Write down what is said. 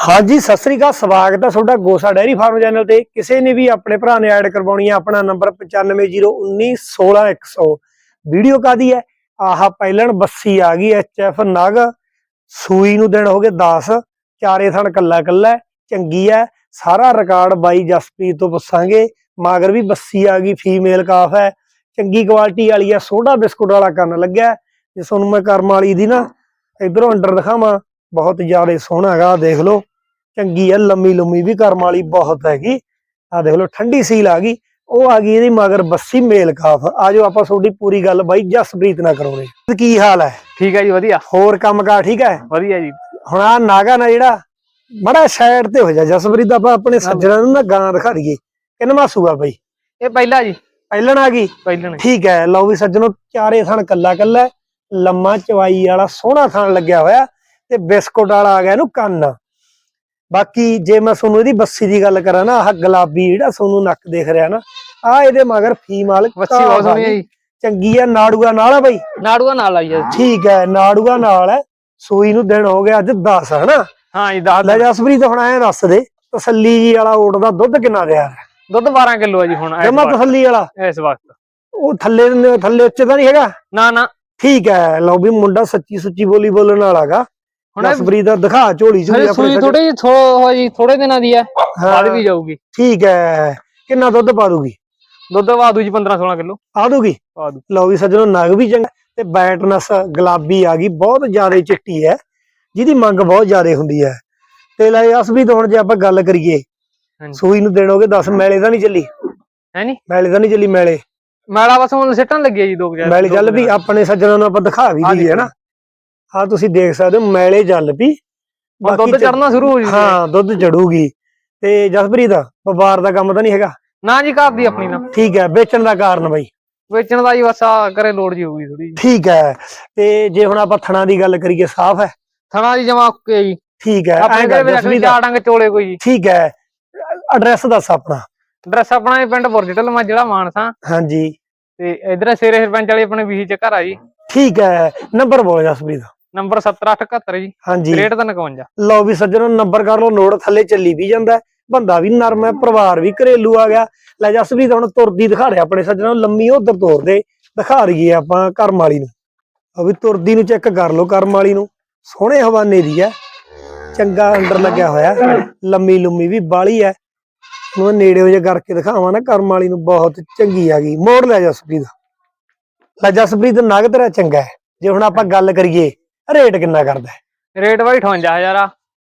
ਹਾਂਜੀ, ਸਤਿ ਸ੍ਰੀ ਅਕਾਲ, ਸਵਾਗਤ ਹੈ ਤੁਹਾਡਾ ਗੋਸਾ ਡੈਰੀ ਫਾਰਮ ਚੈਨਲ ਤੇ। ਕਿਸੇ ਨੇ ਵੀ ਆਪਣੇ ਭਰਾ ਨੇ ਐਡ ਕਰਵਾਉਣੀ ਹੈ, ਆਪਣਾ ਨੰਬਰ 9501916100 ਵੀਡੀਓ ਕਾਦੀ ਹੈ? ਆਹ ਪਹਿਲਣ ਬੱਸੀ ਆ ਗਈ ਐਚਐਫ ਨਗ। ਸੂਈ ਨੂੰ ਦਿਨ ਹੋ ਗਏ 10 ਚਾਰੇ ਥਣ ਕੱਲਾ ਕੱਲਾ, ਚੰਗੀ ਹੈ। ਸਾਰਾ ਰਿਕਾਰਡ ਬਾਈ ਜਸਪ੍ਰੀਤ ਤੋਂ ਪੁੱਛਾਂਗੇ, ਮਾਗਰ ਵੀ ਬੱਸੀ ਆ ਗਈ ਫੀਮੇਲ ਕਾਫ ਹੈ। ਚੰਗੀ ਕੁਆਲਿਟੀ ਵਾਲੀ ਹੈ, ਸੋਡਾ ਬਿਸਕੁਟ ਵਾਲਾ ਕੰਨ ਲੱਗਿਆ। ਜੇ ਤੁਹਾਨੂੰ ਮੈਂ ਕਰਮ ਵਾਲੀ ਦੀ ਨਾ, ਇਧਰੋਂ ਅੰਡਰ ਦਿਖਾਵਾਂ, ਬਹੁਤ ਜ਼ਿਆਦਾ ਸੋਹਣਾ ਹੈਗਾ ਦੇਖ ਲਓ। ਚੰਗੀ ਹੈ ਲੰਮੀ ਲੰਮੀ ਵੀ ਕਰਮ ਵਾਲੀ ਬਹੁਤ ਹੈਗੀ। ਆ ਦੇਖ ਲਓ ਠੰਡੀ ਸੀਲ ਆ ਗਈ। ਉਹ ਆ ਗਈ ਇਹਦੀ ਮਗਰ ਬੱਸੀ ਮੇਲ ਕਾਫ। ਆਜੋ ਆਪਾਂ ਤੁਹਾਡੀ ਪੂਰੀ ਗੱਲ ਬਾਈ ਜਸਪ੍ਰੀਤ ਨਾਲ ਕਰਾਉਣੇ। ਕੀ ਹਾਲ ਹੈ? ਠੀਕ ਹੈ ਜੀ ਵਧੀਆ। ਹੋਰ ਕੰਮ ਕਾਰ ਠੀਕ ਹੈ? ਵਧੀਆ ਜੀ। ਹੁਣ ਆ ਨਾਗਾ ਨਾ ਜਿਹੜਾ ਬੜਾ ਸਾਈਡ ਤੇ ਹੋ ਜਾ। ਜਸਪ੍ਰੀਤ ਆਪਾਂ ਆਪਣੇ ਸੱਜਣਾ ਨੂੰ ਨਾ ਗਾਂ ਦਿਖਾ ਦਈਏ। ਕਿੰਨਵਾ ਸੂਆ ਬਾਈ? ਇਹ ਪਹਿਲਾ ਜੀ। ਪਹਿਲਣ ਆ ਗਈ? ਪਹਿਲਣ। ਠੀਕ ਹੈ ਲਓ ਵੀ ਸੱਜਣੋ ਚਾਰੇ ਥਣ ਕੱਲਾ ਕੱਲਾ। ਲੰਮਾ ਚਵਾਈ ਵਾਲਾ ਸੋਹਣਾ ਥਣ ਲੱਗਿਆ ਹੋਇਆ। ਤੇ ਬਿਸਕੁਟ ਵਾਲਾ ਆ ਗਿਆ ਇਹਨੂੰ ਕੰਨ। ਬਾਕੀ ਜੇ ਮੈਂ ਤੁਹਾਨੂੰ ਇਹਦੀ ਬੱਸੀ ਦੀ ਗੱਲ ਕਰਾਂ ਨਾ ਆਹ ਗੁਲਾਬੀ ਜਿਹੜਾ ਤੁਹਾਨੂੰ ਨੱਕ ਦਿਖ ਰਿਹਾ ਨਾ ਆ ਇਹਦੇ ਮਗਰ ਫੀਮੇਲ ਵੱਛੀ ਬਹੁਤ ਸੋਹਣੀ ਹੈ ਜੀ। ਚੰਗੀ ਆ ਨਾੜੂਆ ਨਾਲ ਆ ਬਾਈ? ਨਾੜੂਆ ਨਾਲ ਆਈ ਹੈ ਠੀਕ ਹੈ ਨਾੜੂਆ ਨਾਲ ਹੈ ਸੂਈ ਨੂੰ ਦਿਨ ਹੋ ਗਿਆ ਅੱਜ 10 ਹਨਾ? ਹਾਂ ਜੀ ਦੱਸ ਲੈ ਜਸਪ੍ਰੀਤ ਹੁਣ ਐਂ ਦੱਸ ਦੇ ਤਸੱਲੀ ਜੀ ਵਾਲਾ ਓਟ ਦਾ ਦੁੱਧ ਕਿੰਨਾ ਦਿਆ ਦੁੱਧ 12 ਕਿਲੋ ਹੈ ਜੀ ਹੁਣ ਜਮਾ ਤਸੱਲੀ ਵਾਲਾ? ਇਸ ਵਕਤ। ਉਹ ਥੱਲੇ ਥੱਲੇ ਉੱਚੇ ਤਾਂ ਨਹੀਂ ਹੈਗਾ? ਨਾ ਨਾ। ਠੀਕ ਹੈ ਲਓ ਵੀ ਮੁੰਡਾ ਸੱਚੀ ਸੁੱਚੀ ਬੋਲੀ ਬੋਲਣ ਵਾਲਾਗਾ ਹੁਣ ਜਸਪ੍ਰੀਤ ਦਾ ਦਿਖਾ ਝੋਲੀ ਝੋਲੀ ਹਜੇ ਸੂਈ ਥੋੜੀ ਜਿਹੀ ਥੋ ਹੋ ਜੀ ਥੋੜੇ ਦਿਨਾਂ ਦੀ ਹੈ ਬਾਅਦ ਵੀ ਜਾਊਗੀ। ਠੀਕ ਹੈ। ਕਿੰਨਾ ਦੁੱਧ ਪਾ ਦੂਗੀ? ਦੁੱਧ ਵਾਧੂ ਜੀ 15 16 ਕਿਲੋ। ਆ ਦੂਗੀ? ਪਾ ਦੂ। ਲਓ ਵੀ ਸੱਜਣੋ ਨਗ ਵੀ ਚੰਗਾ ਤੇ ਬੈਟਨਸ ਗੁਲਾਬੀ ਆ ਗਈ ਬਹੁਤ ਜ਼ਿਆਦਾ ਚਿੱਟੀ ਹੈ। ਜਿਹਦੀ ਮੰਗ ਬਹੁਤ ਜ਼ਿਆਦਾ ਹੁੰਦੀ ਹੈ। ਤੇ ਲੈ ਜਸਪ੍ਰੀਤ ਹੁਣ ਜੇ ਆਪਾਂ ਗੱਲ ਕਰੀਏ। ਸੂਈ ਨੂੰ ਦੇਣੋਗੇ 10 ਮੈਲੇ ਤਾਂ ਨਹੀਂ ਚੱਲੀ? ਹੈ ਨਹੀਂ ਮੈਲੇ ਤਾਂ ਨਹੀਂ ਚੱਲੀ ਮੈਲੇ? ਮੈਲਾ ਬਸ ਹੁਣ ਸਿੱਟਣ ਲੱਗੀ ਹੈ ਜੀ ਦੋ ਕੁ ਮੈਲੇ ਚੱਲ ਵੀ ਆਪਣੇ ਸੱਜਣਾਂ ਨੂੰ ਆਪਾਂ ਦਿਖਾ ਵੀ ਦਈਏ ਨਾ? ਆ ਤੁਸੀਂ ਦੇਖ ਸਕਦੇ ਹੋ ਮੈਲੇ ਪਈ ਹੁਣ ਦੁੱਧ ਚੜਨਾ ਸ਼ੁਰੂ ਹੋ ਜੀ ਹਾਂ ਦੁੱਧ ਚੜੂਗੀ ਤੇ ਜਸਪ੍ਰੀਤ ਵਪਾਰ ਦਾ ਕੰਮ ਤਾਂ ਨਹੀਂ ਹੈਗਾ? ਨਾ ਜੀ ਘਰ ਦੀ ਆਪਣੀ ਨਾ। ਠੀਕ ਹੈ ਵੇਚਣ ਦਾ ਕਾਰਨ ਬਾਈ? ਵੇਚਣ ਦਾ ਜੀ ਬਸ ਆ ਕਰੇ ਲੋੜ ਜੀ ਹੋਊਗੀ ਥੋੜੀ ਠੀਕ ਹੈ ਤੇ ਜੇ ਹੁਣ ਆਪਾਂ ਥਣਾ ਦੀ ਗੱਲ ਕਰੀਏ ਸਾਫ਼ ਹੈ? ਥਣਾ ਜੀ ਜਮਾ ਓਕੇ ਜੀ। ਠੀਕ ਹੈ ਆਪਣੇ ਘਰੇ ਵੀ ਚਾਰ ਡੰਗ ਚੋਲੇ ਕੋਈ ਜੀ। ਠੀਕ ਹੈ ਐਡਰੈਸ ਦੱਸ ਆਪਣਾ। ਡਰੈਸ ਆਪਣਾ ਇਹ ਪਿੰਡ ਬੁਰਜਟਲ ਮਾ ਜਿਹੜਾ ਮਾਨਸਾ। ਹਾਂਜੀ। ਤੇ ਇਧਰ ਸੇਰੇ ਸਰਪੰਚ ਵਾਲੇ ਆਪਣੇ ਵੀਹੀ ਚ ਘਰ ਆ ਜੀ। ਠੀਕ ਹੈ ਨੰਬਰ ਬੋਲ ਜਸਪ੍ਰੀਤ। ਨੰਬਰ 7871 ਜੀ। ਹਾਂਜੀ। ਗ੍ਰੇਡ 351 ਲਓ ਵੀ ਸੱਜਣੋ ਨੰਬਰ ਕਰ ਲਓ ਨੋਟ ਥੱਲੇ ਚੱਲੀ ਵੀ ਜਾਂਦਾ ਹੈ। ਬੰਦਾ ਵੀ ਨਰਮ ਹੈ ਪਰਿਵਾਰ ਵੀ ਘਰੇਲੂ ਆ ਗਿਆ। ਲੈ ਜਸਪ੍ਰੀਤ ਹੁਣ ਤੁਰਦੀ ਦਿਖਾ ਰਿਹਾ ਆਪਣੇ ਸੱਜਣਾਂ ਲੰਮੀ ਉਧਰ ਤੋਰਦੇ ਦਿਖਾ ਰਹੀਏ ਆਪਾਂ ਕਰਮ ਵਾਲੀ ਨੂੰ। ਆ ਵੀ ਤੁਰਦੀ ਨੂੰ ਚੈੱਕ ਕਰ ਲਓ ਕਰਮ ਵਾਲੀ ਨੂੰ। ਸੋਹਣੇ ਹਵਾਨੇ ਦੀ ਹੈ। ਚੰਗਾ ਅੰਦਰ ਲੱਗਿਆ ਹੋਇਆ। ਲੰਮੀ ਲੰਮੀ ਵੀ ਬਾਲੀ ਹੈ। ਨੂੰ ਨੇੜੇ ਹੋ ਜੇ ਕਰਕੇ ਦਿਖਾਵਾਂ ਨਾ ਕਰਮ ਵਾਲੀ ਨੂੰ ਬਹੁਤ ਚੰਗੀ ਆ ਗਈ। ਮੋੜ ਲੈ ਜਸਪ੍ਰੀਤ ਲੈ ਜਸਪ੍ਰੀਤ ਨਗ ਤੇਰਾ ਚੰਗਾ ਹੈ। ਜੇ ਹੁਣ ਆਪਾਂ ਗੱਲ ਕਰੀਏ ਰੇਟ ਕਿੰਨਾ ਕਰਦਾ ਹੈ? ਰੇਟ ਬਾਈ 58000 ਆ